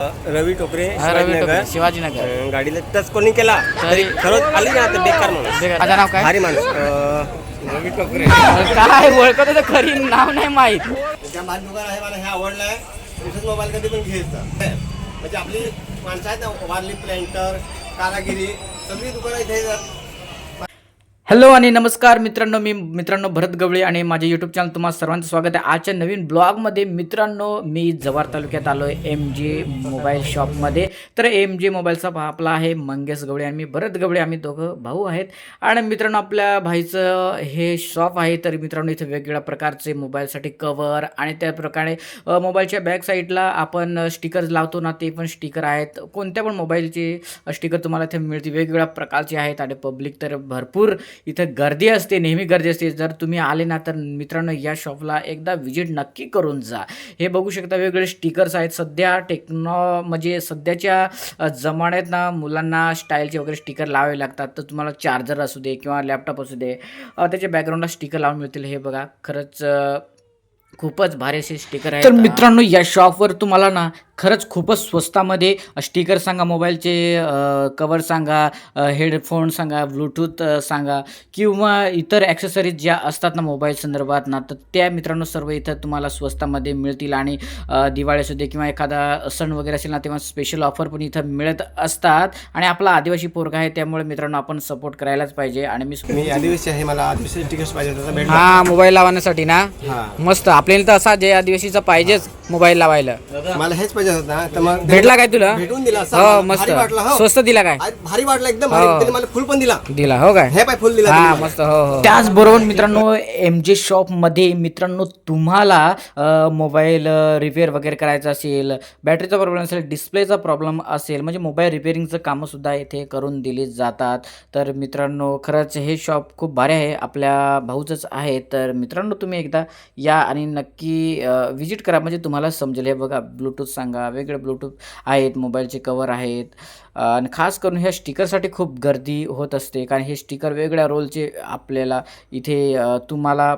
रवी टोकरे हा, रवी शिवाजीनगर. टोकरे, शिवाजीनगर. अं, गाडीला टच कोणी केला तरी- तरी खरंच आली ना तर बेकार माणूस. माझं नाव काय भारी माणूस अं, रवी टोकरे काय ओळखत होतं खरी नाव नाही माहीत त्या माझं दुकान आहे मला हे आवडलंय दुसरंच मोबाईल कधी पण घ्यायचं म्हणजे आपली माणसं आहेत ना वारली प्लॅन्टर कारागिरी सगळी दुकानं इथे आहेत. हॅलो आणि नमस्कार मित्रांनो मी मित्रांनो भरत गवळे आणि माझे यूट्यूब चॅनल तुम्हाला सर्वांचं स्वागत आहे. आजच्या नवीन ब्लॉगमध्ये मित्रांनो मी जव्हार तालुक्यात आलो आहे एम जे मोबाईल शॉपमध्ये तर एम जे मोबाईलचा आपला आहे मंगेश गवळे आणि मी भरत गवळे आम्ही दोघं भाऊ आहेत. आणि मित्रांनो आपल्या भाईचं हे शॉप आहे तर मित्रांनो इथे वेगवेगळ्या प्रकारचे मोबाईलसाठी कवर आणि त्याप्रकारे मोबाईलच्या बॅक साईडला आपण स्टिकर्स लावतो ना ते पण स्टिकर आहेत. कोणत्या पण मोबाईलचे स्टिकर तुम्हाला इथे मिळते वेगवेगळ्या प्रकारचे आहेत आणि पब्लिक तर भरपूर. इथं गर्दी असते नेहमी गर्दी असते. जर तुम्ही आले ना तर मित्रांनो या शॉपला एकदा विजिट नक्की करून जा. हे बघू शकता वेगवेगळे स्टिकर्स आहेत. सध्या टेक्नो म्हणजे सध्याच्या जमान्यात ना मुलांना स्टाईलचे वगैरे स्टिकर लावावे लागतात. तर तुम्हाला चार्जर असू दे किंवा लॅपटॉप असू दे त्याच्या बॅकग्राऊंडला स्टिकर लावून मिळतील. हे बघा खरंच खूपच भारी असे स्टिकर आहेत. तर मित्रांनो या शॉपवर तुम्हाला ना खरंच खूपच स्वस्तामध्ये स्टिकर सांगा मोबाईलचे कवर सांगा हेडफोन सांगा ब्लूटूथ सांगा किंवा इतर ॲक्सेसरीज ज्या असतात ना मोबाईल संदर्भात ना तर त्या मित्रांनो सर्व इथं तुम्हाला स्वस्तामध्ये मिळतील. आणि दिवाळी असू दे किंवा एखादा सण वगैरे असेल ना तेव्हा स्पेशल ऑफर पण इथं मिळत असतात. आणि आपला आदिवासी पोरगा आहे त्यामुळे मित्रांनो आपण सपोर्ट करायलाच पाहिजे. आणि मी आदिवासी आहे मला आदिवासी तिकीट पाहिजे हा मोबाईल लावण्यासाठी ना? हा. मस्त. आपल्याला तर असा जे आदिवासीचा पाहिजेच मोबाईल लावायला. मला हेच पाहिजे होता. तर मग भेटला काय तुला? भेटून दिला असा हो मस्त. भारी वाटलं हो. स्वस्त दिला काय? आज भारी वाटलं एकदम भारी. हो. त्याने मला फुल पण दिला. दिला हो काय? हे पाय फुल दिला हा त्याने मला. मस्त हो हो. त्याचबरोबर मित्रांनो एम जे शॉपमध्ये मित्रांनो तुम्हाला अ, मोबाईल अ, रिपेअर वगैरे करायचा असेल बॅटरीचा प्रॉब्लेम असेल डिस्प्लेचा प्रॉब्लेम असेल म्हणजे मोबाईल रिपेअरिंगचं कामं सुद्धा इथे करून दिली जातात. तर मित्रांनो खरंच हे शॉप खूप भारी आहे आपल्या भाऊचंच आहे. तर मित्रांनो तुम्ही एकदा या आणि नक्की विजिट करा म्हणजे तुम्हाला समजेल. हे बघा ब्लूटूथ सांगा. वेगळे ब्लूटूथ आहेत मोबाईलचे कवर आहेत. आणि खास करून ह्या स्टिकरसाठी खूप गर्दी होत असते. कारण हे स्टिकर वेगळ्या रोलचे आपल्याला इथे तुम्हाला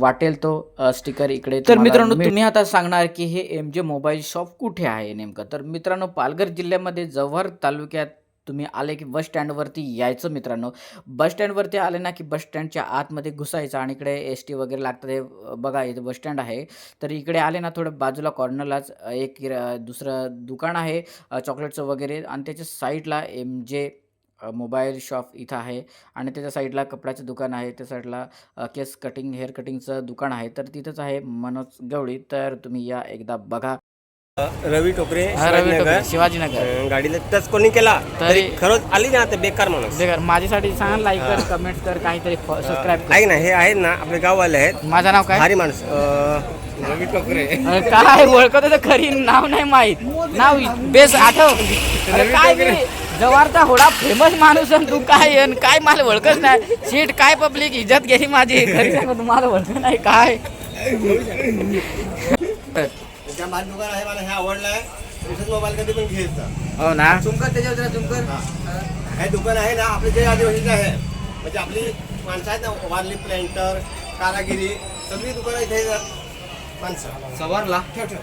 वाटेल तो स्टिकर इकडे तर मित्रांनो तुम्ही आता सांगणार की हे एम जे मोबाईल शॉप कुठे आहे नेमकं? तर मित्रांनो पालघर जिल्ह्यामध्ये जव्हार तालुक्यात तुम्ही आले की बस स्टँडवरती यायचं मित्रांनो. बस स्टँडवरती आले ना की बस स्टँडच्या आतमध्ये घुसायचं आणि इकडे एस टी वगैरे लागतं हे बघा इथे बस स्टँड आहे. तर इकडे आले ना थोडं बाजूला कॉर्नरलाच एक दुसरं दुकान आहे चॉकलेटचं वगैरे आणि त्याच्या साईडला एम जे मोबाईल शॉप इथं आहे आणि त्याच्या साईडला कपड्याचं दुकान आहे. त्या साईडला केस कटिंग हेअर कटिंगचं दुकान आहे. तर तिथंच आहे मनोज गवळी. तर तुम्ही या एकदा बघा. रवी टोकरे हा, रवी शिवाजीनगर. टोकरे, शिवाजीनगर. गाडीला टच कोणी केला तरी- तरी खरंच आली ना तर बेकार माणूस. बेकार. माझ्यासाठी सांग लाईक कर कमेंट कर काहीतरी सबस्क्राईब कर. ऐक ना हे आहेत ना आपले गाववाले आहेत. माझं नाव काय? भारी माणूस. अं, रवी टोकरे अरे काय ओळखत होतं? खरी नाव नाही माहीत. नाव बेस आठव. अरे काय मी जवारचा होडा फेमस माणूस आणि तू काय आहे? आणि काय मला ओळखत नाही? सीट काय पब्लिक इज्जत गेली माझी? खरी सांगतो तुम्हाला ओळखत नाही काय? त्या माझं दुकान आहे मला हे आवडलंय. दुसरंच मोबाईल कधी पण घ्यायचं हो ना? झुमकर त्याच्यावर जरा झुमकर हे. दुकान आहे ना आपले जे आदिवासीचं आहे. म्हणजे आपली माणसं आहेत ना वारली प्लॅन्टर कारागिरी सगळी दुकानं इथे. माणसं. सवारला? ठेव ठेव.